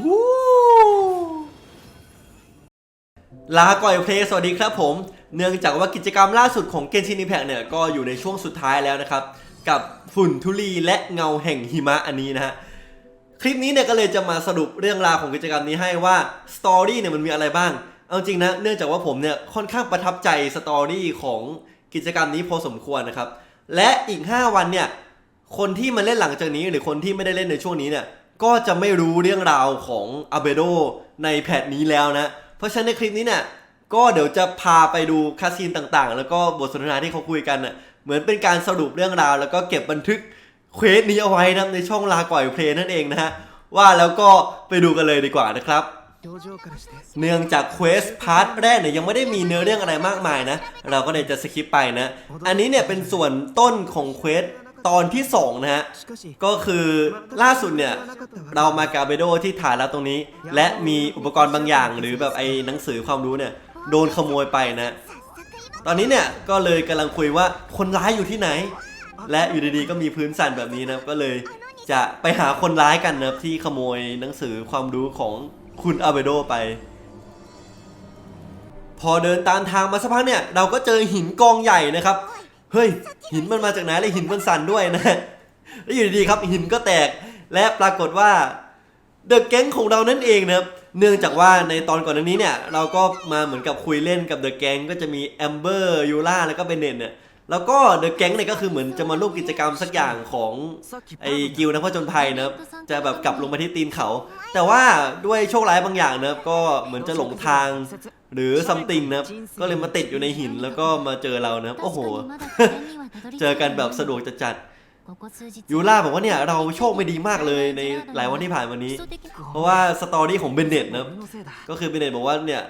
วู้ลาก่อยเพลย์สวัสดีครับผม เนื่องจากว่ากิจกรรมล่าสุดของเกนชินิแพกเนี่ยก็อยู่ในช่วงสุดท้ายแล้วนะครับ กับฝุ่นทุลีและเงาแห่งหิมะอันนี้นะฮะคลิปนี้เนี่ยก็เลยจะมาสรุปเรื่องราวของกิจกรรมนี้ให้ว่าสตอรี่เนี่ยมันมีอะไรบ้าง เอาจริงนะ เนื่องจากว่าผมเนี่ยค่อนข้างประทับใจสตอรี่ของกิจกรรมนี้พอสมควรนะครับ และอีก 5 วันเนี่ยคนที่มาเล่นหลังจากนี้หรือคนที่ไม่ได้เล่นในช่วงนี้เนี่ย ก็จะไม่รู้เรื่องราวของอาเบโดในแพทนี้แล้วนะ เพราะฉะนั้นในคลิปนี้เนี่ยก็เดี๋ยวจะพาไปดูคาสินต่างๆ แล้วก็บทสนทนาที่เขาคุยกันเน่ะเหมือนเป็นการสรุปเรื่องราว แล้วก็เก็บบันทึกเควสนี้เอาไว้นะในช่องลาก่อยเพลงนั่นเองนะฮะว่าแล้วก็ไปดูกันเลยดีกว่านะครับ เนื่องจากเควสพาร์ทแรกเนี่ยยังไม่ได้มีเนื้อเรื่องอะไรมากมายนะ เราก็เลยจะสคิปไปนะ อันนี้เนี่ยเป็นส่วนต้นของเควส ตอนที่ 2 นะฮะ ก็คือล่าสุดเนี่ย เรามากาเบโดที่ฐานแล้วตรงนี้ และมีอุปกรณ์บางอย่าง หรือแบบไอ้หนังสือความรู้เนี่ย โดนขโมยไปนะ ตอนนี้เนี่ยก็เลยกำลังคุยว่าคนร้ายอยู่ที่ไหน และอยู่ดีๆก็มีพื้นสั่นแบบนี้นะก็เลยจะไปหาคนร้ายกันนะที่ขโมยหนังสือความรู้ของคุณอาเบโดไป พอเดินตามทางมาสักพักเนี่ย เราก็เจอหินกองใหญ่นะครับ เฮ้ย หินมันมาจากไหนเลยหินมันสั่นด้วยนะแล้วอยู่ดีๆครับหินก็แตกและปรากฏว่าเดอะแก๊งของเรานั่นเองเนะเนื่องจากว่าในตอนก่อนนี้เนี่ย เราก็มาเหมือนกับคุยเล่นกับเดอะแก๊งก็จะมีแอมเบอร์ยูล่าแล้วก็เบนเนตเนี่ยแล้วก็เดอะแก๊งเนี่ยก็คือเหมือนจะมาร่วมกิจกรรมสักอย่างของไอ้กิลนะพ่อจนภัยเนะจะแบบกลับลงมาที่ตีนเขา แต่ว่าด้วยโชคร้ายบางอย่างเนะบก็เหมือนจะหลงทาง หรือซัมติงนะครับ ก็เลยมาติดอยู่ในหินแล้วก็มาเจอเรานะครับ โอ้โห เจอกันแบบสะดวกจัดยูล่าบอกว่าเนี่ยเราโชคไม่ดีมากเลยในหลายวันที่ผ่านมานี้ เพราะว่าสตอรี่ของเบนเน็ตนะก็คือเบนเน็ตบอกว่าเนี่ย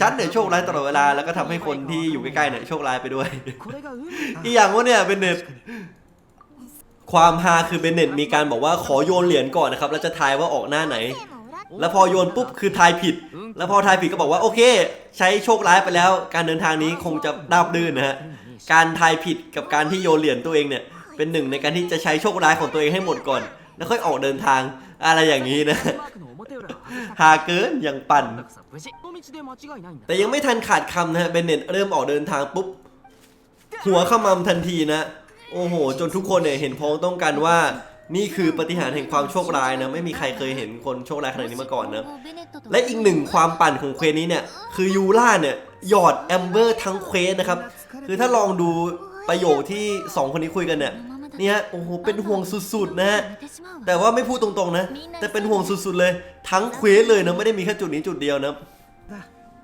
ฉันเนี่ยโชคร้ายตลอดเวลาแล้วก็ทำให้คนที่อยู่ใกล้ๆเนี่ยโชคร้ายไปด้วย อีกอย่างว่าเนี่ยเบนเน็ตความฮาคือเบนเน็ตมีการบอกว่าขอโยนเหรียญก่อนนะครับแล้วจะทายว่าออกหน้าไหน แล้วพอโยนปุ๊บคือทายผิด แล้วพอทายผิดก็บอกว่าโอเค ใช้โชคร้ายไปแล้ว การเดินทางนี้คงจะดาบดื้นนะฮะการทายผิดกับการที่โยนเหรียญตัวเองเนี่ยเป็นหนึ่งในการที่จะใช้โชคร้ายของตัวเองให้หมดก่อน แล้วค่อยออกเดินทางอะไรอย่างนี้นะหาเกินอย่างปั่น แต่ยังไม่ทันขาดคำนะฮะเบนเน็ตเริ่มออกเดินทางปุ๊บหัวขมำทันทีนะ โอ้โห จนทุกคนเนี่ยเห็นพ้องต้องกันว่า นี่คือปฏิหารย์แห่งความโชคร้ายนะ ไม่มีใครเคยเห็นคนโชคร้ายขนาดนี้มาก่อนนะ และอีกหนึ่งความปั่นของเควสนี้เนี่ย คือยูล่าเนี่ย หยอดแอมเบอร์ทั้งเควสนะครับ คือถ้าลองดูประโยคที่ 2 คนนี้คุยกันเนี่ยเนี่ยโอ้โห เป็นห่วงสุดๆนะฮะ แต่ว่าไม่พูดตรงๆนะ แต่เป็นห่วงสุดๆเลย ทั้งเควสเลยนะ ไม่ได้มีแค่จุดนี้จุดเดียวนะ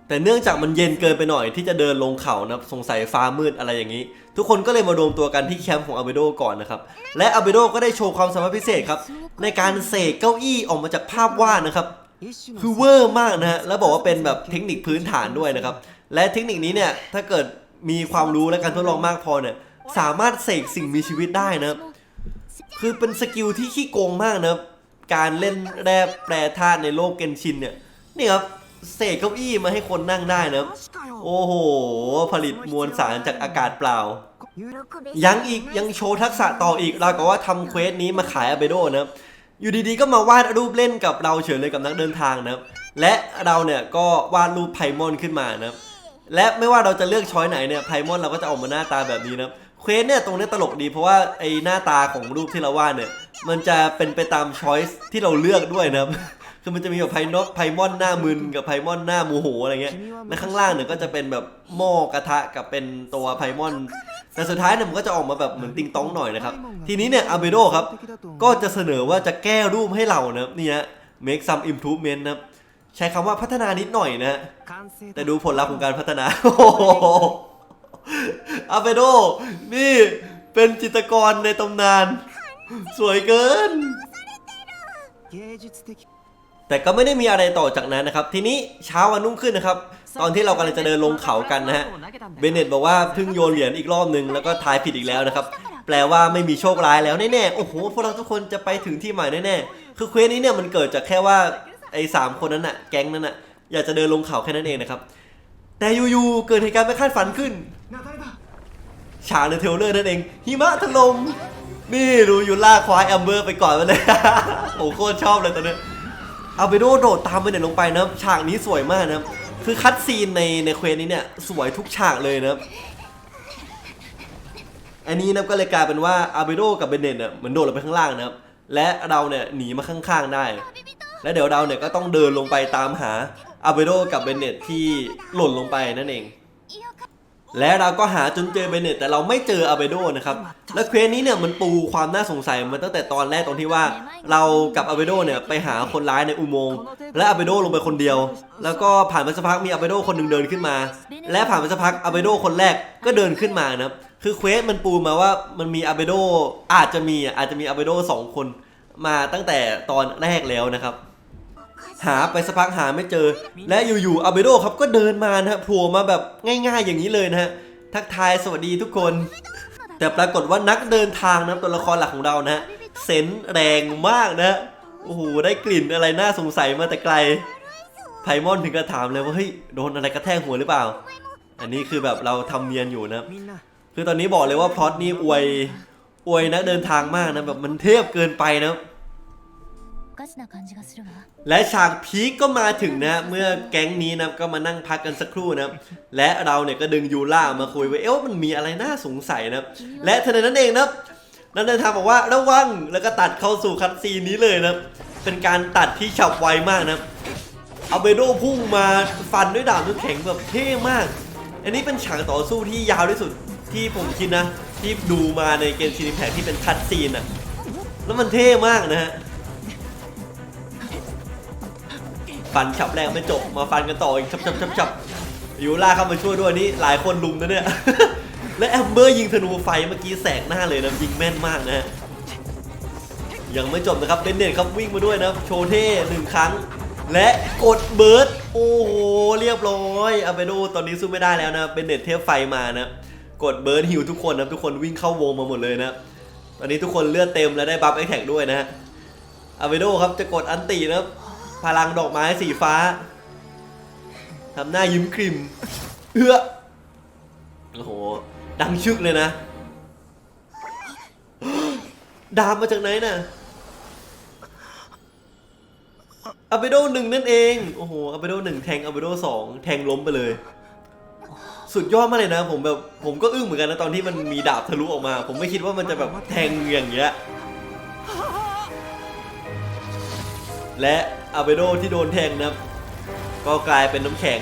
แต่เนื่องจากมันเย็นเกินไปหน่อยที่จะเดินลงเขานะสงสัยฟ้ามืดอะไรอย่างนี้ ทุกคนก็เลยมารวมตัวกันที่แคมป์ของอาเบโดก่อนนะครับ และอาเบโดก็ได้โชว์ความสามารถพิเศษครับ ในการเสกเก้าอี้ออกมาจากภาพวาดนะครับ คือเวอร์มากนะฮะแล้วบอกว่าเป็นแบบเทคนิคพื้นฐานด้วยนะครับ และเทคนิคนี้เนี่ยถ้าเกิดมีความรู้และการทดลองมากพอเนี่ยสามารถเสกสิ่งมีชีวิตได้นะคือเป็นสกิลที่ขี้โกงมากนะการเล่นแร่แปรธาตุในโลกเกนชินเนี่ยนี่ครับ เศษเก้าอี้มาให้คนนั่งได้นะโอ้โห ผลิตมวลสารจากอากาศเปล่า ยังอีกยังโชว์ทักษะต่ออีกเราก็ว่าทำเควสนี้มาขายอเบโดนะอยู่ดีๆก็มาวาดรูปเล่นกับเราเฉยเลยกับนักเดินทางนะและเราเนี่ยก็วาดรูปไพมอนขึ้นมานะและไม่ว่าเราจะเลือกช้อยไหนเนี่ยไพมอนเราก็จะออกมาหน้าตาแบบนี้นะเควสเนี่ยตรงนี้ตลกดีเพราะว่าไอหน้าตาของรูปที่เราวาดเนี่ยมันจะเป็นไปตามช้อยที่เราเลือกด้วยนะ คือมันจะมีแบบไพนกไพมอนหน้ามึนกับไพมอนหน้าโมโหอะไรเงี้ยแล้วข้างล่างเนี่ยก็จะเป็นแบบหม้อกระทะกับเป็นตัวไพมอน แต่สุดท้ายเนี่ยมันก็จะออกมาแบบเหมือนติงตองหน่อยนะครับ ทีนี้เนี่ยอาเบโดครับก็จะเสนอว่าจะแก้รูปให้เรานะนี่ฮะ make some improvement นะใช้คำว่าพัฒนานิดหน่อยนะ แต่ดูผลลัพธ์ของการพัฒนาอาเบโดนี่เป็นจิตรกรในตำนาน สวยเกิน แต่ก็ไม่ได้มีอะไรต่อจากนั้นนะครับ ทีนี้เช้าวันนุ่งขึ้นนะครับ ตอนที่เรากำลังจะเดินลงเขากันนะฮะ เบเนตบอกว่าเพิ่งโยนเหรียญอีกรอบนึงแล้วก็ทายผิดอีกแล้วนะครับ แปลว่าไม่มีโชคร้ายแล้วแน่ๆ โอ้โห พวกเราทุกคนจะไปถึงที่หมายแน่ๆ คือเควสนี้เนี่ยมันเกิดจากแค่ว่าไอ้สามคนนั้นอะแก๊งนั้นอะอยากจะเดินลงเขาแค่นั้นเองนะครับ แต่อยู่ๆ เกิดเหตุการณ์ไม่คาดฝันขึ้น ฉากในเทเลอร์นั่นเอง หิมะถล่ม นี่ดูอยู่ล่าควายแอมเบอร์ไปก่อนมาเลย โอ้โคตรชอบเลยตอนนี้ อาเบโดโดดตามไปเนี่ยลงไปนะฉากนี้สวยมากนะคือคัดซีนในในเควสนี้เนี่ยสวยทุกฉากเลยนะอันนี้นะก็เลยกลายเป็นว่าอาเบโดกับเบนเนตเนี่ยเหมือนโดดลงไปข้างล่างนะครับและเราเนี่ยหนีมาข้างๆได้ และเดี๋ยวเราเนี่ยก็ต้องเดินลงไปตามหาอาเบโดกับเบนเนตที่หล่นลงไปนั่นเอง และเราก็หาจนเจอเบเนตแต่เราไม่เจออาเบโดนะครับ และเควสนี้เนี่ยมันปูความน่าสงสัยมาตั้งแต่ตอนแรกตรงที่ว่า เรากับอาเบโดเนี่ยไปหาคนร้ายในอุโมงค์และอาเบโดลงไปคนเดียว แล้วก็ผ่านไปสักพักมีอาเบโดคนหนึ่งเดินขึ้นมา และผ่านไปสักพักอาเบโดคนแรกก็เดินขึ้นมานะครับคือเควสมันปูมาว่ามันมีอาเบโดอาจจะมีอะอาจจะมีอาเบโดสองคนมาตั้งแต่ตอนแรกแล้วนะครับ หาไปสักพักหาไม่เจอ และอยู่ๆอาเบโดครับก็เดินมานะฮะโผล่มาแบบง่ายๆอย่างนี้เลยนะฮะทักทายสวัสดีทุกคน แต่ปรากฏว่านักเดินทางนะตัวละครหลักของเรานะเซนแรงมากนะโอ้โหได้กลิ่นอะไรน่าสงสัยมาแต่ไกลไพมอนถึงกระถามเลยว่าเฮ้ยโดนอะไรกระแทกหัวหรือเปล่า อันนี้คือแบบเราทำเนียนอยู่นะคือตอนนี้บอกเลยว่าพลอตนี่อวยอวยนักเดินทางมากนะแบบมันเทพเกินไปนะ おかしな感じがするわ และฉากพีคก็มาถึงนะ เมื่อแก๊งนี้นะก็มานั่งพักกันสักครู่นะและเราเนี่ยก็ดึงยูล่ามาคุยว่าเอ๊ะมันมีอะไรน่าสงสัยนะ และทันใดนั้นเองนะนักเดินทางบอกว่าระวังแล้วก็ตัดเข้าสู่คัดซีนนี้เลยนะ เป็นการตัดที่ฉับไวมากนะเอาเบโดพุ่งมาฟันด้วยดาบน้ำแข็งแบบเท่มาก อันนี้เป็นฉากต่อสู้ที่ยาวที่สุดที่ผมคิดนะ ที่ดูมาในเกมซีนิแพคที่เป็นคัดซีนอะแล้วมันเท่มากนะฮะ ฟันฉับแรกไม่จบมาฟันกันต่ออีกชับชับชับชับยูล่าเข้ามาช่วยด้วยนี่หลายคนลุมนะเนี่ย และแอมเบอร์ยิงธนูไฟเมื่อกี้แสกหน้าเลยนะยิงแม่นมากนะฮะยังไม่จบนะครับเบนเนตครับวิ่งมาด้วยนะโชว์เท่หนึ่งครั้ง และกดเบิร์ดโอ้โหเรียบร้อยอาเบโดตอนนี้สู้ไม่ได้แล้วนะเบนเนตเทพไฟมานะกดเบิร์ดฮิวทุกคนนะทุกคนวิ่งเข้าวงมาหมดเลยนะตอนนี้ทุกคนเลือดเต็มและได้บัฟไอแท็กด้วยนะฮะอาเวโดครับจะกดอันตีนะครับ พลังดอกไม้สีฟ้าทำหน้ายิ้มกริมเอื้อโอ้โห ดังชึกเลยนะ ดามมาจากไหนน่ะอาเบโดหนึ่งนั่นเอง โอ้โหอาเบโดหนึ่งแทงอาเบโดสองแทงล้มไปเลย สุดยอดมากเลยนะ ผมแบบผมก็อึ้งเหมือนกันนะ ตอนที่มันมีดาบทะลุออกมา ผมไม่คิดว่ามันจะแบบแทงอย่างเงี้ย และอาเบโดที่โดนแทงนะครับ ก็กลายเป็นน้ำแข็ง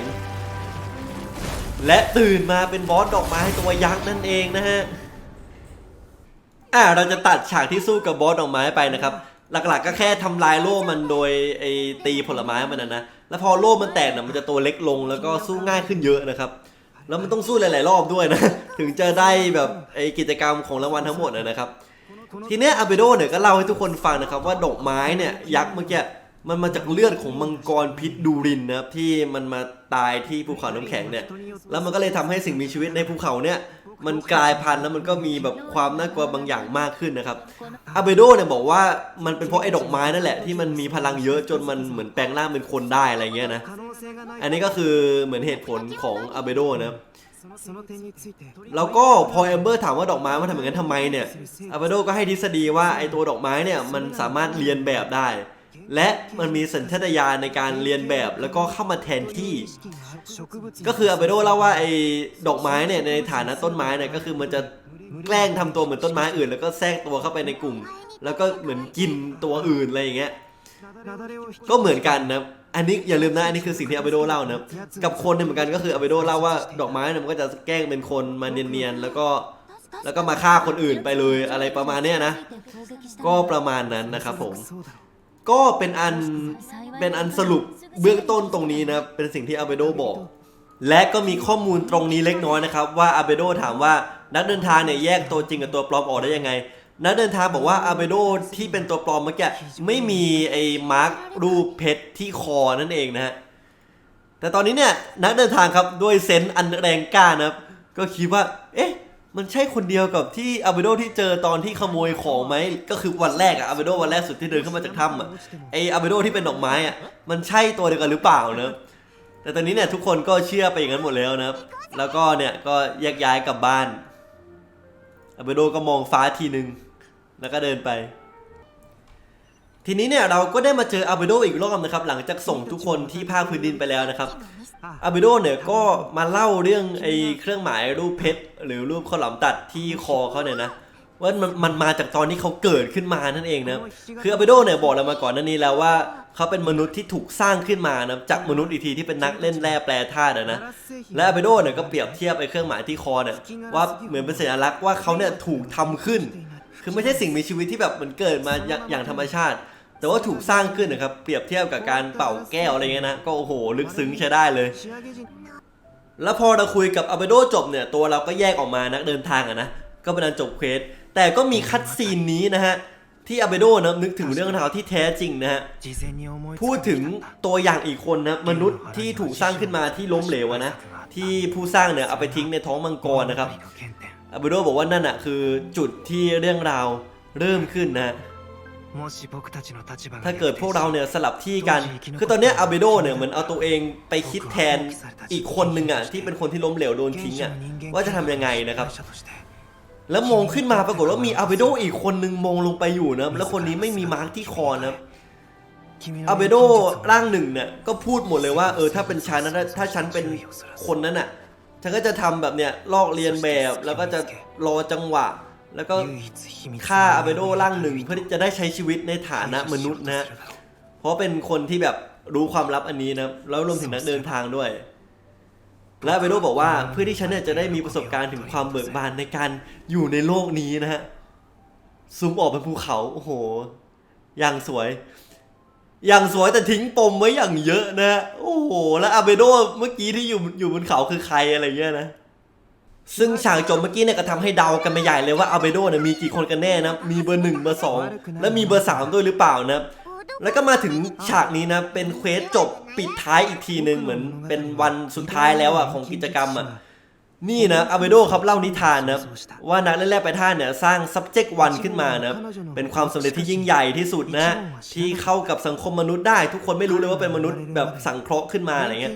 และตื่นมาเป็นบอสดอกไม้ตัวยักษ์นั่นเองนะฮะอ่าเราจะตัดฉากที่สู้กับบอสดอกไม้ไปนะครับ หลักๆก็แค่ทำลายโล่มันโดยไอตีผลไม้มันนะนะแล้วพอโล่มันแตกนะมันจะตัวเล็กลงแล้วก็สู้ง่ายขึ้นเยอะนะครับ แล้วมันต้องสู้หลายๆรอบด้วยนะ ถึงจะได้แบบไอกิจกรรมของรางวัลทั้งหมดนะนะครับ ทีเนี้ยอาเบโดเนี่ยก็เล่าให้ทุกคนฟังนะครับว่าดอกไม้เนี่ยยักษ์เมื่อกี้ มันมาจากเลือดของมังกรพิษดูรินนะครับที่มันมาตายที่ภูเขาน้ำแข็งเนี่ย แล้วมันก็เลยทำให้สิ่งมีชีวิตในภูเขาเนี่ย มันกลายพันธุ์แล้วมันก็มีแบบความน่ากลัวบางอย่างมากขึ้นนะครับอาเบโดเนี่ยบอกว่ามันเป็นเพราะไอ้ดอกไม้นั่นแหละที่มันมีพลังเยอะจนมันเหมือนแปลงร่างเป็นคนได้อะไรเงี้ยนะ อันนี้ก็คือเหมือนเหตุผลของอาเบโดนะแล้วก็พอแอมเบอร์ถามว่าดอกไม้มันทำอย่างนั้นทำไมเนี่ยอาเบโดก็ให้ทฤษฎีว่าไอ้ตัวดอกไม้เนี่ยมันสามารถเรียนแบบได้ และมันมีสัญชาตญาณในการเรียนแบบแล้วก็เข้ามาแทนที่ ก็คืออาเบโดเล่าว่าไอ้ดอกไม้เนี่ยในฐานะต้นไม้เนี่ยก็คือมันจะแกล้งทำตัวเหมือนต้นไม้อื่น แล้วก็แทรกตัวเข้าไปในกลุ่ม แล้วก็เหมือนกินตัวอื่นอะไรอย่างเงี้ยก็เหมือนกันนะอันนี้อย่าลืมนะอันนี้คือสิ่งที่อาเบโดเล่านะกับคนเนี่ยเหมือนกันก็คืออาเบโดเล่าว่าดอกไม้เนี่ยมันก็จะแกล้งเป็นคนมาเนียนๆแล้วก็แล้วก็มาฆ่าคนอื่นไปเลยอะไรประมาณเนี้ยนะ ก็ประมาณนั้นนะครับผม ก็เป็นอันเป็นอันสรุปเบื้องต้นตรงนี้นะเป็นสิ่งที่อาเบโดบอก และก็มีข้อมูลตรงนี้เล็กน้อยนะครับ ว่าอาเบโดถามว่านักเดินทางเนี่ยแยกตัวจริงกับตัวปลอมออกได้ยังไง นักเดินทางบอกว่าอาเบโดที่เป็นตัวปลอมเมื่อกี้ไม่มีไอ้มาร์กรูปเพชรที่คอนั่นเองนะฮะแต่ตอนนี้เนี่ยนักเดินทางครับด้วยเซนส์อันแรงกล้านะครับก็คิดว่า เอ๊ะ มันใช่คนเดียวกับที่อาเบโดที่เจอตอนที่ขโมยของไหมก็คือวันแรกอะอาเบโดวันแรกสุดที่เดินเข้ามาจากถ้ำอะไออาเบโดที่เป็นดอกไม้อะมันใช่ตัวเดียวกันหรือเปล่าเนอะแต่ตอนนี้เนี่ยทุกคนก็เชื่อไปอย่างนั้นหมดแล้วนะครับ แล้วก็เนี่ยก็แยกย้ายกลับบ้านอาเบโดก็มองฟ้าทีหนึ่งแล้วก็เดินไป ทีนี้เนี่ยเราก็ได้มาเจออาเบโดอีกรอบนะครับ หลังจากส่งทุกคนที่ภาคพื้นดินไปแล้วนะครับ อาเบโดเนี่ยก็มาเล่าเรื่องไอ้เครื่องหมายรูปเพชรหรือรูปข้าวหลามตัดที่คอเขาเนี่ยนะว่ามันมันมาจากตอนที่เขาเกิดขึ้นมานั่นเองนะคืออาเบโดเนี่ยบอกเรามาก่อนนั้นนี้แล้วว่าเขาเป็นมนุษย์ที่ถูกสร้างขึ้นมานะจากมนุษย์อีกทีที่เป็นนักเล่นแร่แปรธาตุนะและอาเบโดเนี่ยก็เปรียบเทียบไอ้เครื่องหมายที่คอเนี่ยว่าเหมือนเป็นสัญลักษณ์ว่าเขาเนี่ยถูกทำขึ้น คือไม่ใช่สิ่งมีชีวิตที่แบบมันเกิดมาอย่างธรรมชาติ แต่ว่าถูกสร้างขึ้นนะครับ เปรียบเทียบกับการเป่าแก้วอะไรเงี้ยนะ ก็โอ้โห ลึกซึ้งใช้ได้เลย แล้วพอเราคุยกับอาเบโดจบเนี่ย ตัวเราก็แยกออกมานักเดินทางอะนะ ก็เป็นการจบเควส แต่ก็มีคัดซีนนี้นะฮะที่อาเบโดนะนึกถึงเรื่องราวที่แท้จริงนะฮะ พูดถึงตัวอย่างอีกคนนะ มนุษย์ที่ถูกสร้างขึ้นมาที่ล้มเหลวนะ ที่ผู้สร้างเนี่ยเอาไปทิ้งในท้องมังกรนะครับอาเบโดบอกว่านั่นอะคือจุดที่เรื่องราวเริ่มขึ้นนะ ถ้าเกิดพวกเราเนี่ยสลับที่กัน คือตอนนี้อาเบโดเนี่ยเหมือนเอาตัวเองไปคิดแทนอีกคนหนึ่งอะที่เป็นคนที่ล้มเหลวโดนทิ้งอะว่าจะทำยังไงนะครับ แล้วมองขึ้นมาปรากฏว่ามีอาเบโดอีกคนหนึ่งมองลงไปอยู่นะแล้วคนนี้ไม่มีมาร์กที่คอนะอาเบโดร่างหนึ่งเนี่ยก็พูดหมดเลยว่าเออถ้าเป็นฉันนะถ้าฉันเป็นคนนั้นอะฉันก็จะทำแบบเนี้ยลอกเรียนแบบแล้วก็จะรอจังหวะ แล้วก็ฆ่าอาเบโดร่างหนึ่งเพื่อที่จะได้ใช้ชีวิตในฐานะมนุษย์นะ เพราะเป็นคนที่แบบรู้ความลับอันนี้นะ แล้วรวมถึงนักเดินทางด้วย และอาเบโดบอกว่าเพื่อที่ฉันจะได้มีประสบการณ์ถึงความเบิกบานในการอยู่ในโลกนี้นะฮะซูมออกเป็นภูเขาโอ้โห อย่างสวย อย่างสวยแต่ทิ้งปมไว้อย่างเยอะนะ โอ้โห แล้วอาเบโดเมื่อกี้ที่อยู่อยู่บนเขาคือใครอะไรเงี้ยนะ ซึ่งฉากจบเมื่อกี้เนี่ยก็ทำให้เดากันไปใหญ่เลยว่าอาเบโดเนี่ยมีกี่คนกันแน่นะมีเบอร์หนึ่งเบอร์สองและมีเบอร์สามด้วยหรือเปล่านะแล้วก็มาถึงฉากนี้นะเป็นเควสจบปิดท้ายอีกทีหนึ่งเหมือนเป็นวันสุดท้ายแล้วอะของกิจกรรมอะ นี่นะอาเบโดครับเล่านิทานนะว่านักเล่นแร่ไปท่าเนี่ยสร้าง subject one ขึ้นมานะเป็นความสำเร็จที่ยิ่งใหญ่ที่สุดนะ ที่เข้ากับสังคมมนุษย์ได้ ทุกคนไม่รู้เลยว่าเป็นมนุษย์แบบสังเคราะห์ขึ้นมาอะไรเงี้ย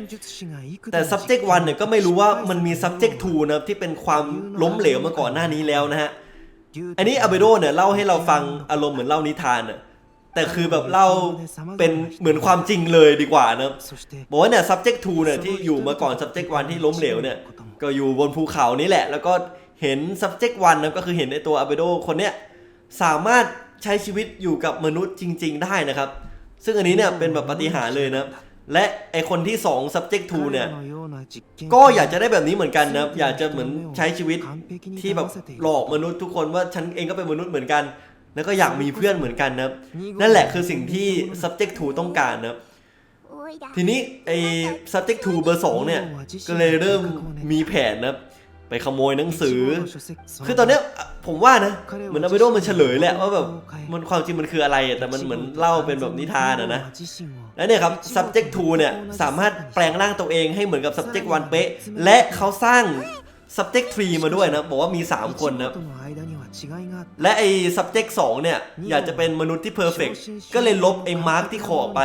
แต่ subject one เนี่ยก็ไม่รู้ว่ามันมี subject two นะที่เป็นความล้มเหลวมาก่อนหน้านี้แล้วนะฮะอันนี้อาเบโดเนี่ยเล่าให้เราฟังอารมณ์เหมือนเล่านิทานอะแต่คือแบบเล่าเป็นเหมือนความจริงเลยดีกว่านะบอกว่าเนี่ย subject 2เนี่ยที่อยู่มาก่อน subject 1ที่ล้มเหลวเนี่ย ก็อยู่บนภูเขานี่แหละ แล้วก็เห็น subject 1นะก็คือเห็นในตัวอาเบโดคนเนี้ยสามารถใช้ชีวิตอยู่กับมนุษย์จริง ๆ ได้นะครับ ซึ่งอันนี้เนี่ยเป็นแบบปฏิหารย์เลยนะ และไอคนที่ 2 subject 2เนี่ย ก็อยากจะได้แบบนี้เหมือนกันนะ อยากจะเหมือนใช้ชีวิตที่แบบหลอกมนุษย์ทุกคนว่าฉันเองก็เป็นมนุษย์เหมือนกัน แล้วก็อยากมีเพื่อนเหมือนกันนะ นั่นแหละคือสิ่งที่ subject 2 ต้องการนะ ทีนี้ไอ้ subject 2เบอร์2เนี่ย ก็เลยเริ่มมีแผนนะไปขโมยหนังสือ คือตอนเนี้ยผมว่านะ เหมือนอาเบโดมันเฉลยแหละว่าแบบมันความจริงมันคืออะไรอะแต่มันเหมือนเล่าเป็นแบบนิทานอะนะ แล้วเนี่ยครับ subject 2เนี่ยสามารถแปลงร่างตัวเองให้เหมือนกับ subject 1เป๊ะ และเขาสร้าง subject 3 มาด้วยนะ บอกว่ามี 3 คนนะและไอ้ subject 2 เนี่ย อยากจะเป็นมนุษย์ที่ perfect ก็เลยลบไอ้มาร์กที่คอออกไป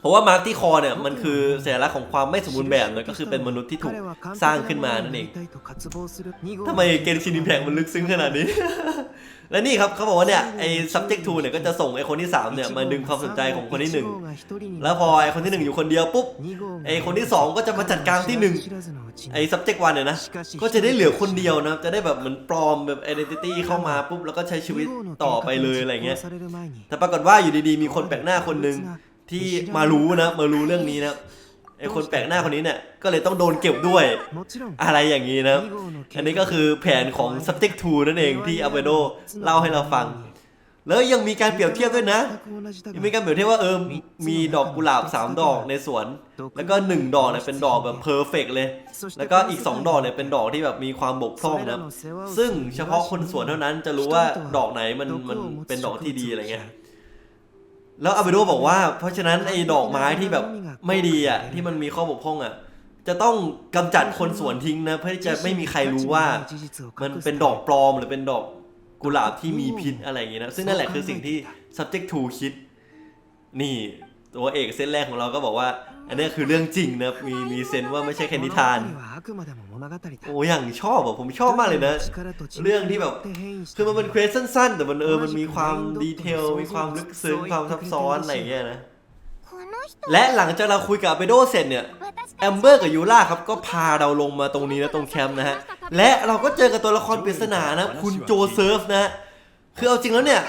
เพราะว่ามาร์กที่คอเนี่ยมันคือสัญลักษณ์ของความไม่สมบูรณ์แบบนะก็คือเป็นมนุษย์ที่ถูกสร้างขึ้นมานั่นเองทำไมเกนชินอิมแพกมันลึกซึ้งขนาดนี้ และนี่ครับเขาบอกว่าเนี่ยไอ้ subject 2เนี่ยก็จะส่งไอ้คนที่3เนี่ยมาดึงความสนใจของคนที่1แล้วพอไอ้คนที่ 1 อยู่คนเดียวปุ๊บไอ้คนที่ 2 ก็จะมาจัดการที่1ไอ้ subject 1เนี่ยนะก็จะได้เหลือคนเดียวนะจะได้แบบเหมือนปลอมแบบ identity เข้ามาปุ๊บแล้วก็ใช้ชีวิตต่อไปเลยอะไรเงี้ยแต่ปรากฏว่าอยู่ดีๆ มีคนแปลกหน้าคนหนึ่ง ที่มารู้นะมารู้เรื่องนี้นะไอ้คนแปลกหน้าคนนี้เนี่ยก็เลยต้องโดนเก็บด้วย อะไรอย่างนี้นะอันนี้ก็คือแผนของ subject 2นั่นเองที่อาเบโดเล่าให้เราฟัง แล้วยังมีการเปรียบเทียบด้วยนะ ยังมีการเปรียบเทียบว่าเออมีดอกกุหลาบ 3 ดอกในสวน แล้วก็ 1 ดอกเนี่ยเป็นดอกแบบเพอร์เฟกเลย แล้วก็อีก 2 ดอกเนี่ยเป็นดอกที่แบบมีความบกพร่องนะซึ่งเฉพาะคนสวนเท่านั้นจะรู้ว่าดอกไหนมันมันเป็นดอกที่ดีอะไรเงี้ย แล้วอาเบโดบอกว่า เพราะฉะนั้นไอ้ดอกไม้ที่แบบไม่ดีอะที่มันมีข้อบกพร่องอะจะต้องกำจัดคนสวนทิ้งนะ เพื่อที่จะไม่มีใครรู้ว่า มันเป็นดอกปลอมหรือเป็นดอกกุหลาบที่มีพิษอะไรอย่างงี้นะ ซึ่งนั่นแหละคือสิ่งที่ subject to คิด นี่ ตัวเอกเส้นแรกของเราก็บอกว่า อันนี้คือเรื่องจริงนะมีมีเซนว่าไม่ใช่แค่นิทาน โอ้อย่างชอบอะผมชอบมากเลยนะ เรื่องที่แบบคือมันเป็นเควสสั้นๆ แต่มันเออมันมีความดีเทล มีความลึกซึ้งความซับซ้อนอะไรเงี้ยนะ และหลังจากเราคุยกับเบโดเสร็จเนี่ยแอมเบอร์กับยูล่าครับก็พาเราลงมาตรงนี้นะตรงแคมป์นะฮะ และเราก็เจอกับตัวละครปริศนานะคุณโจเซิร์ฟนะคือเอาจริงแล้วเนี่ย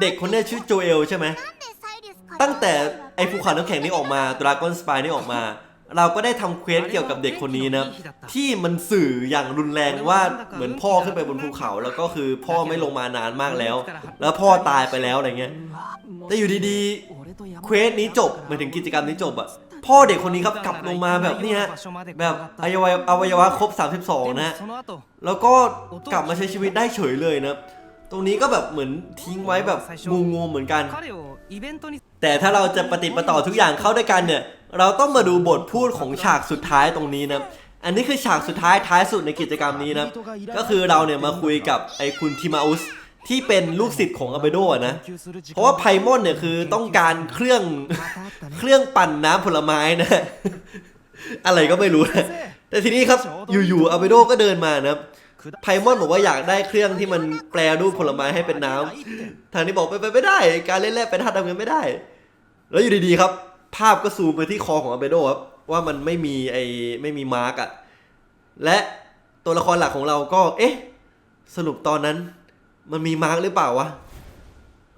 เด็กคนนี้ชื่อโจเอลใช่ไหมตั้งแต่ ไอ้ภูเขาน้ำแข็งนี่ออกมาดราก้อนสปายนี่ออกมา เราก็ได้ทำเควสเกี่ยวกับเด็กคนนี้นะที่มันสื่ออย่างรุนแรงว่าเหมือนพ่อขึ้นไปบนภูเขา แล้วก็คือพ่อไม่ลงมานานมากแล้ว แล้วพ่อตายไปแล้วอะไรเงี้ยแต่อยู่ดีๆเควสนี้จบหมายถึงกิจกรรมนี้จบอะพ่อเด็กคนนี้ครับกลับลงมาแบบนี้ฮะแบบอวัยวะอวัยวะครบ 32 นะฮะแล้วก็กลับมาใช้ชีวิตได้เฉยเลยนะ ตรงนี้ก็แบบเหมือนทิ้งไว้แบบงงๆเหมือนกัน แต่ถ้าเราจะปฏิปต่อทุกอย่างเข้าด้วยกันเนี่ย เราต้องมาดูบทพูดของฉากสุดท้ายตรงนี้นะอันนี้คือฉากสุดท้ายท้ายสุดในกิจกรรมนี้นะก็คือเราเนี่ยมาคุยกับไอ้คุณทิมาอุสที่เป็นลูกศิษย์ของอาเบโดนะ เพราะว่าไพมอนเนี่ยคือต้องการเครื่องเครื่องปั่นน้ำผลไม้นะ อะไรก็ไม่รู้นะแต่ทีนี้ครับอยู่ๆอาเบโดก็เดินมานะ ไพมอนบอกว่าอยากได้เครื่องที่มันแปลรูปผลไม้ให้เป็นน้ำทางนี้บอกไปไปไม่ได้ การเล่นแร่เป็นธาตุดำเงินไม่ได้ แล้วอยู่ดีๆครับ ภาพก็ซูมไปที่คอของอาเบโดครับว่ามันไม่มีไอ้ไม่มีมาร์กอะและตัวละครหลักของเราก็ เอ๊ะ สรุปตอนนั้น มันมีมาร์กหรือเปล่าวะ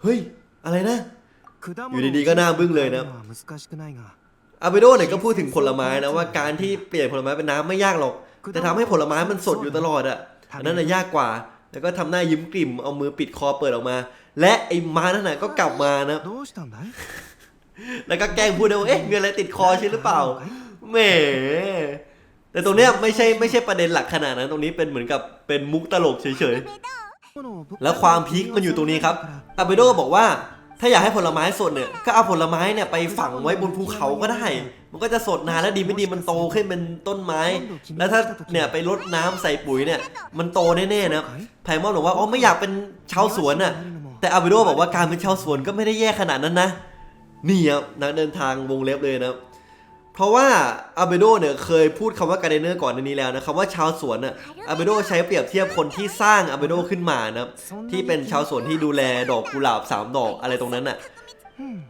เฮ้ย อะไรนะ อยู่ดีๆก็น่าบึ้งเลยนะอาเบโดเนี่ยก็พูดถึงผลไม้นะว่าการที่เปลี่ยนผลไม้เป็นน้ำไม่ยากหรอก แต่ทำให้ผลไม้มันสดอยู่ตลอดอะนั่นน่ะยากกว่า แล้วก็ทำหน้ายิ้มกลิ่มเอามือปิดคอเปิดออกมา และไอ้ม้านั่นน่ะก็กลับมานะแล้วก็แกล้งพูดว่าเอ๊ะมีอะไรติดคอใช่หรือเปล่าแหมแต่ตรงเนี้ยไม่ใช่ไม่ใช่ประเด็นหลักขนาดนั้นตรงนี้เป็นเหมือนกับเป็นมุกตลกเฉยๆแล้วความพีคมันอยู่ตรงนี้ครับอาเบโดบอกว่า ถ้าอยากให้ผลไม้สดเนี่ย ก็เอาผลไม้เนี่ยไปฝังไว้บนภูเขาก็ได้ มันก็จะสดนานและดีไม่ดีมันโตขึ้นเป็นต้นไม้ แล้วถ้าเนี่ยไปรดน้ำใส่ปุ๋ยเนี่ย มันโตแน่ๆนะไพมอนบอกว่าอ๋อไม่อยากเป็นชาวสวนน่ะ แต่อาเบโดบอกว่าการเป็นชาวสวนก็ไม่ได้แย่ขนาดนั้นนะ นี่ครับนักเดินทางวงเล็บเลยนะ เพราะว่าอาเบโดเนี่ยเคยพูดคำว่าการเดนเนอร์ก่อนในนี้แล้วนะคำว่าชาวสวนอะอาเบโดใช้เปรียบเทียบคนที่สร้างอาเบโดขึ้นมานะที่เป็นชาวสวนที่ดูแลดอกกุหลาบ 3 ดอกอะไรตรงนั้นอะ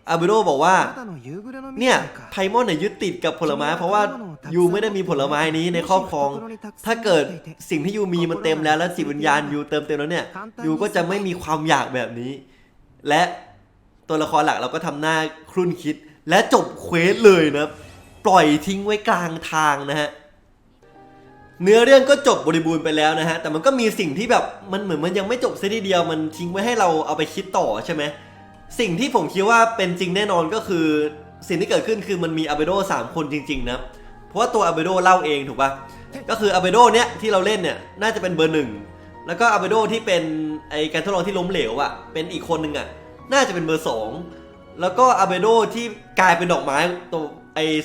อาเบโดบอกว่า เนี่ยไพมอนเนี่ยยึดติดกับผลไม้ เพราะว่ายูไม่ได้มีผลไม้นี้ในครอบครอง ถ้าเกิดสิ่งที่ยูมีมันเต็มแล้วและสิวิญญาณยูเติมเต็มแล้วเนี่ยยูก็จะไม่มีความอยากแบบนี้ และตัวละครหลักเราก็ทำหน้าครุ่นคิด และจบเควสเลยนะครับ ปล่อยทิ้งไว้กลางทางนะฮะเนื้อเรื่องก็จบบริบูรณ์ไปแล้วนะฮะ แต่มันก็มีสิ่งที่แบบมันเหมือนมันยังไม่จบซะทีเดียว มันทิ้งไว้ให้เราเอาไปคิดต่อใช่ไหม สิ่งที่ผมคิดว่าเป็นจริงแน่นอนก็คือ สิ่งที่เกิดขึ้นคือมันมีอาเบโดสามคนจริง ๆ นะ เพราะว่าตัวอาเบโดเล่าเองถูกปะก็คืออาเบโดเนี้ยที่เราเล่นเนี่ยน่าจะเป็นเบอร์หนึ่ง แล้วก็อาเบโดที่เป็นไอการทดลองที่ล้มเหลวอะ่ะ เป็นอีกคนหนึ่งอะ่ะ น่าจะเป็นเบอร์สอง แล้วก็อาเบโดที่กลายเป็นดอกไม้ตัว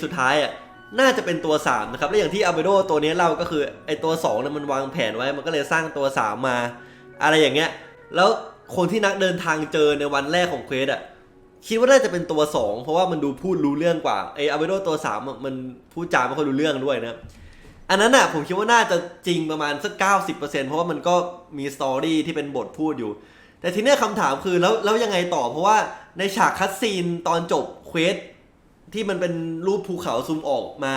สุดท้ายอะ่ะน่าจะเป็นตัว3นะครับและอย่างที่อาเบโดตัวนี้เล่าก็คือไอตัว2เนี่ยมันวางแผนไว้มันก็เลยสร้างตัว 3 มา อะไรอย่างเงี้ยแล้วคนที่นักเดินทางเจอในวันแรกของเควสอะคิดว่าน่าจะเป็นตัว 2 เพราะว่ามันดูพูดรู้เรื่องกว่าไออาเบโดตัว3อะมันพูดจาไม่ค่อยรู้เรื่องด้วยนะอันนั้นน่ะผมคิดว่าน่าจะจริงประมาณสัก90%เพราะว่ามันก็มีสตอรี่ที่เป็นบทพูดอยู่ แต่ทีเนี้ยคำถามคือแล้วแล้วยังไงต่อเพราะว่าในฉากคัดซีนตอนจบเควส ที่มันเป็นรูปภูเขาซูมออกมา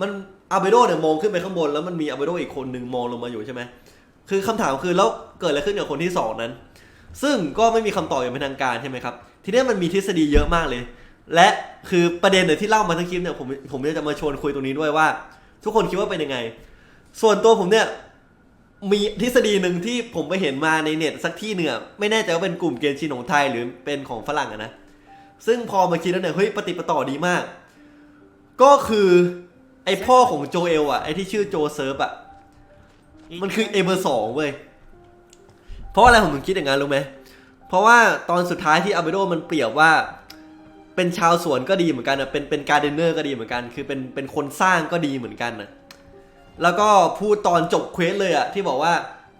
มันอาเบโดเนี่ยมองขึ้นไปข้างบน แล้วมันมีอาเบโดอีกคนหนึ่งมองลงมาอยู่ใช่ไหมคือคำถามคือแล้วเกิดอะไรขึ้นกับคนที่สองนั้น ซึ่งก็ไม่มีคำตอบอย่างเป็นทางการใช่ไหมครับ ทีนี้มันมีทฤษฎีเยอะมากเลย และคือประเด็นเนี่ยที่เล่ามาทั้งคลิปเนี่ยผมผมจะมาชวนคุยตรงนี้ด้วยว่า ทุกคนคิดว่าเป็นยังไง ส่วนตัวผมเนี่ยมีทฤษฎีหนึ่งที่ผมไปเห็นมาในเน็ตสักที่หนึ่งอไม่แน่ใจว่าเป็นกลุ่มเกณฑ์ชินของไทยหรือเป็นของฝรั่งอะนะ ซึ่งพอมาคิดแล้วเนี่ยเฮ้ยปฏิปต่อดีมาก ก็คือไอพ่อของโจเอลอะไอที่ชื่อโจเซิร์ฟอะมันคือเอเบอร์สองเว้ยเพราะอะไรผมถึงคิดอย่างนั้นรู้ไหมเพราะว่าตอนสุดท้ายที่อาเบโดมันเปรียบว่า เป็นชาวสวนก็ดีเหมือนกันอะเป็นเป็นการเดนเนอร์ก็ดีเหมือนกัน คือเป็นเป็นคนสร้างก็ดีเหมือนกันนะแล้วก็พูดตอนจบเควสเลยอะที่บอกว่า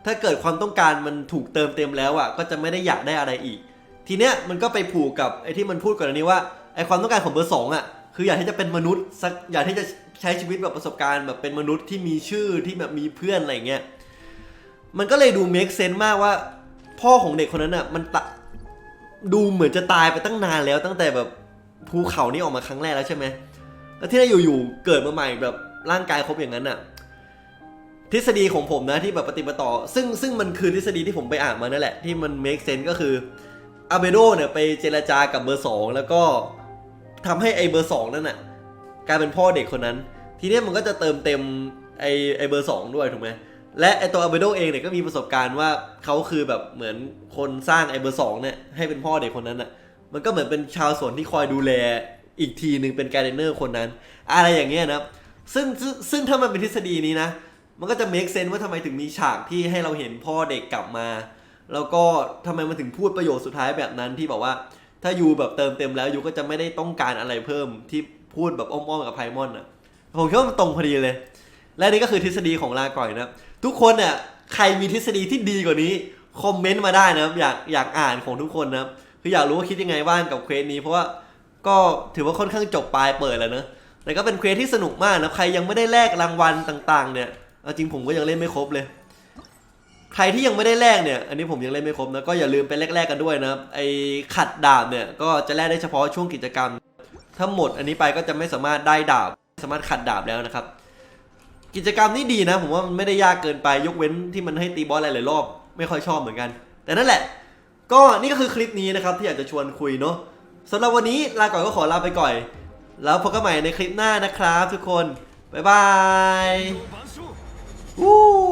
ถ้าเกิดความต้องการมันถูกเติมเต็มแล้วอะก็จะไม่ได้อยากได้อะไรอีก ทีเนี้ยมันก็ไปผูกกับไอ้ที่มันพูดก่อนอันนี้ว่าไอ้ความต้องการของเบอร์สองอะคืออยากที่จะเป็นมนุษย์สักอยากที่จะใช้ชีวิตแบบประสบการณ์แบบเป็นมนุษย์ที่มีชื่อที่แบบมีเพื่อนอะไรเงี้ยมันก็เลยดู make sense มากว่า พ่อของเด็กคนนั้นอะมันตะดูเหมือนจะตายไปตั้งนานแล้วตั้งแต่แบบภูเขานี่ออกมาครั้งแรกแล้วใช่ไหมแล้วที่ได้อยู่ๆเกิดมาใหม่แบบร่างกายครบอย่างนั้นอะทฤษฎีของผมนะที่แบบปฏิบัติต่อ ซึ่งซึ่งมันคือทฤษฎีที่ผมไปอ่านมานั่นแหละที่มัน make sense ก็คือ อาเบโดเนี่ยไปเจรจากับเบอร์สองแล้วก็ทำให้ไอเบอร์สองนั่นน่ะกลายเป็นพ่อเด็กคนนั้น ทีนี้มันก็จะเติมเต็มไอไอเบอร์สองด้วยถูกไหมและไอตัวอาเบโดเองเนี่ยก็มีประสบการณ์ว่าเขาคือแบบเหมือนคนสร้างไอเบอร์สองเนี่ยให้เป็นพ่อเด็กคนนั้นน่ะมันก็เหมือนเป็นชาวสวนที่คอยดูแลอีกทีหนึ่งเป็นการเดนเนอร์คนนั้น อะไรอย่างเงี้ยนะซึ่งซึ่งถ้ามันเป็นทฤษฎีนี้นะ มันก็จะ make sense ว่าทำไมถึงมีฉากที่ให้เราเห็นพ่อเด็กกลับมา แล้วก็ทำไมมันถึงพูดประโยคสุดท้ายแบบนั้นที่บอกว่า ถ้ายูแบบเติมเต็มแล้วยูก็จะไม่ได้ต้องการอะไรเพิ่มที่พูดแบบอ้อมๆกับไพมอนอะผมคิดว่ามันตรงพอดีเลย และนี่ก็คือทฤษฎีของลาก่อยนะทุกคนเนี่ยใครมีทฤษฎีที่ดีกว่านี้คอมเมนต์มาได้นะอยากอยากอ่านของทุกคนนะคืออยากรู้ว่าคิดยังไงบ้างกับเควสนี้ เพราะว่าก็ถือว่าค่อนข้างจบปลายเปิดแล้วเนอะแต่ก็เป็นเควสที่สนุกมากนะใครยังไม่ได้แลกรางวัลต่าง ๆ เนี่ยจริงผมก็ยังเล่นไม่ครบเลย ใครที่ยังไม่ได้แลกเนี่ย อันนี้ผมยังเล่นไม่ครบนะ ก็อย่าลืมไปแลกๆกันด้วยนะ ไอ้ขัดดาบเนี่ย ก็จะแลกได้เฉพาะช่วงกิจกรรม ถ้าหมดอันนี้ไปก็จะไม่สามารถได้ดาบ สามารถขัดดาบแล้วนะครับ กิจกรรมนี่ดีนะ ผมว่ามันไม่ได้ยากเกินไป ยกเว้นที่มันให้ตีบอสหลายๆรอบ ไม่ค่อยชอบเหมือนกัน แต่นั่นแหละ ก็นี่ก็คือคลิปนี้นะครับที่อยากจะชวนคุยเนาะสำหรับวันนี้ลาก่อนก็ขอลาไปก่อน แล้วพบกันใหม่ในคลิปหน้านะครับ ทุกคน บ๊ายบายวู้